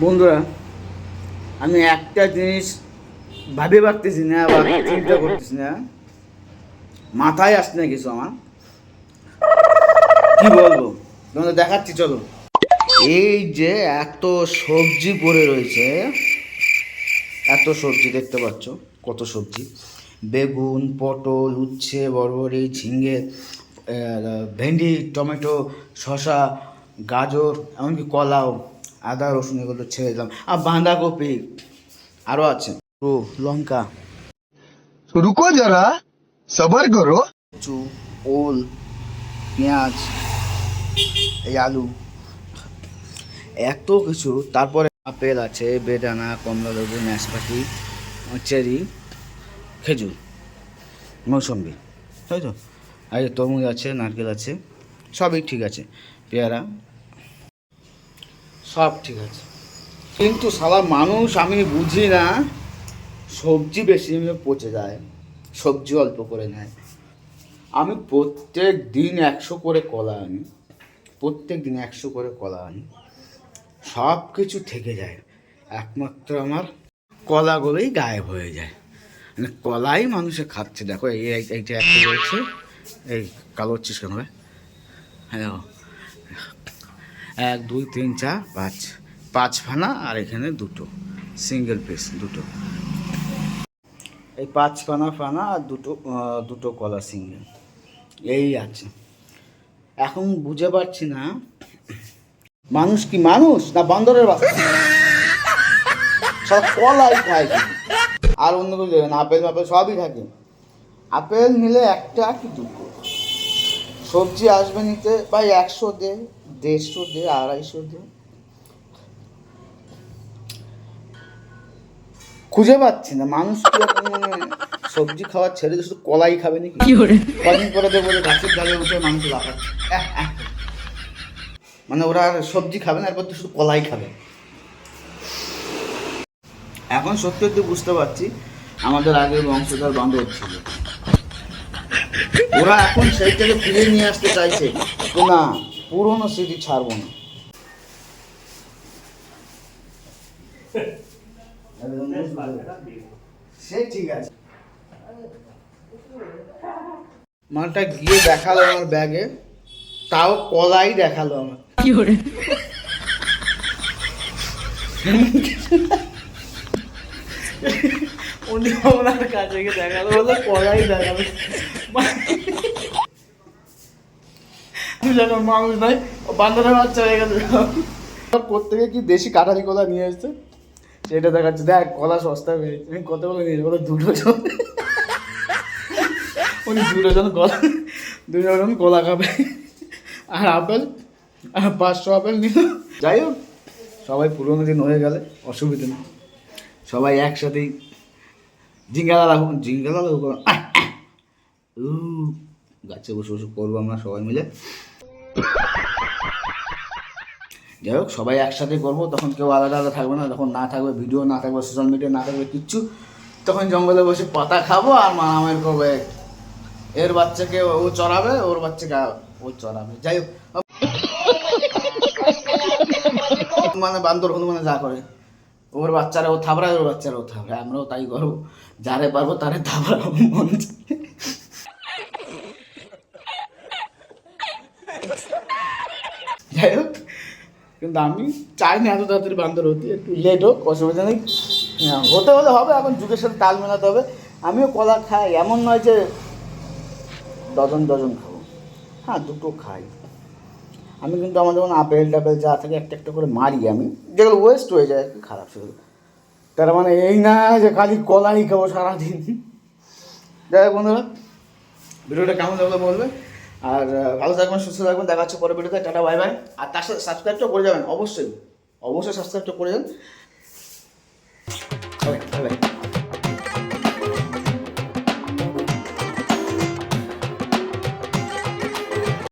বন্ধুরা আমি একটা জিনিস ভাবে পারতেছি না বা চিন্তা করতেছি না। মাথায় আসছে না কিছু আমার। কি বলব? তোমাদের দেখাচ্ছি চলো। এই যে এত সবজি পড়ে রয়েছে এত সবজি দেখতে পাচ্ছ কত সবজি। বেগুন পটল উচ্ছে বরবরি আহ, ভেন্ডি টমেটো শসা গাজর এমনকি কলাও। আদা রসুন এগুলো ছেড়ে দিলাম। আর বাঁধাকপি আরও আছে। ও লঙ্কা। রুকো যারা সবার করো। কচু ওল পেঁয়াজ এই আলু। এত কিছু। তারপরে আপেল আছে বেদানা কমলা লেবু নাশপাতি চেরি খেজুর মৌসম্বি। তাই তো? আর তরমুজ আছে নারকেল আছে সবই ঠিক আছে। পেয়ারা সব ঠিক আছে। কিন্তু সারা মানুষ, আমি বুঝি না, সবজি বেশি পচে যায়, সবজি অল্প করে নেয়। আমি প্রত্যেক দিন একশো করে কলা আনি, প্রত্যেক দিন একশো করে কলা আনি, সব কিছু থেকে যায়। একমাত্র আমার কলাগুলোই গায়েব হয়ে যায়। মানে কলাই মানুষে খাচ্ছে, দেখো এই, এই- এইটা একটা রয়েছে, এই কালো হচ্ছিস কেন হ্যাঁ। এক, দুই, তিন, চার, পাঁচ। পাঁচ ফানা আর এখানে দুটো। সিঙ্গেল পিস দুটো। এই পাঁচ ফানা ফানা আর দুটো দুটো কলা সিঙ্গেল এই আছে। এখন বুঝে পারছি না, মানুষ কি মানুষ না বান্দরের বাচ্চা সব কলাই খায় আর অন্য কিছু না, আপেল আপেল সবই থাকে। আপেল নিলে একটা কি দুটো? সবজি আসবে নিতে ভাই একশো দে দেড়শো দে আড়াইশো দে খুঁজে পাচ্ছি না। মানুষ কি মানে সবজি খাওয়ার ছেড়ে দিয়ে শুধু কলাই খাবে নাকি? কদিন করে দেবো যে গাছের ডালে উঠে মানুষ লাফাচ্ছে। মানে ওরা আর সবজি খাবে না এরপর তো শুধু কলাই খাবে। এখন সত্যি সত্যি বুঝতে পারছি আমাদের আগের বংশধর বান্ধব ছিল। ওরা এখন সেইটাকে ফিরে নিয়ে আসতে চাইছে। না পুরনো স্মৃতি ছাড়বো না। সে ঠিক আছে। মালটা গিয়ে দেখাল আমার ব্যাগে তাও কলাই দেখাল আমার। ওনার কাছে গিয়ে দেখাল বলে কলাই দেখাল। যখন মানুষ নাই বান্ধবের বাচ্চা হয়ে গেছে কোথেকে কি দেশি কাঠারি কলা নিয়ে এসছে? সেটা দেখাচ্ছে। দেখ, কলা সস্তা পেয়েছে আমি কত বলে নিয়েছি বলো, দুটো জন। উনি দুটো জন কলা, দুটো জন কলা খাবে। আর আপেল, আর পাঁচশো আপেল নিল। যাই হোক, সবাই পুরোনো দিন হয়ে গেলে, অসুবিধা নেই। সবাই একসাথেই জিঙ্গালা রাখুন জিঙ্গালা উ গাছে বসে বসে করব আমরা সবাই মিলে। যাই হোক, সবাই একসাথে করব, তখন কেউ আলাদা আলাদা থাকবে না, যখন না থাকবে ভিডিও না থাকবে সোশ্যাল মিডিয়া না থাকবে কিচ্ছু, তখন জঙ্গলে বসে পাতা খাব আর মারামারি করবে এর বাচ্চাকে ও চড়াবে, ওর বাচ্চাকে ও চড়াবে। যাই হোক মানে বান্দর হনুমানে যা করে, ওর বাচ্চারা ও থাবড়ায় ওর বাচ্চারা ও থাবড়ায় আমরাও তাই করব। যারে পারব তারে থাবড়াবো মন যাই হোক কিন্তু আমি চাই না এত তাড়াতাড়ি বান্দর হতে একটু লেট হোক অসুবিধা নেই। হ্যাঁ, হতে হলে হবে এখন যুগের সাথে তাল মেলাতে হবে। আমিও কলা খাই এমন নয় যে ডজন ডজন খাব। হ্যাঁ দুটো খাই। আমি কিন্তু আমার যেমন আপেল টাপেল যা থাকে একটা একটা করে মারি আমি। যেগুলো ওয়েস্ট হয়ে যায় একটু খারাপ সেগুলো। তার মানে এই না যে খালি কলাই খাব সারাদিন। যাই হোক বন্ধুরা ভিডিওটা কেমন লাগল বলবে? আর ভালো থাকবেন, সুস্থ থাকবেন, দেখা হচ্ছে পরে ভিডিওতে, টাটা, বাই বাই। আর তার সাথে সাবস্ক্রাইবটা করে যাবেন, অবশ্যই। অবশ্যই সাবস্ক্রাইবটা করে যান ওকে বাই।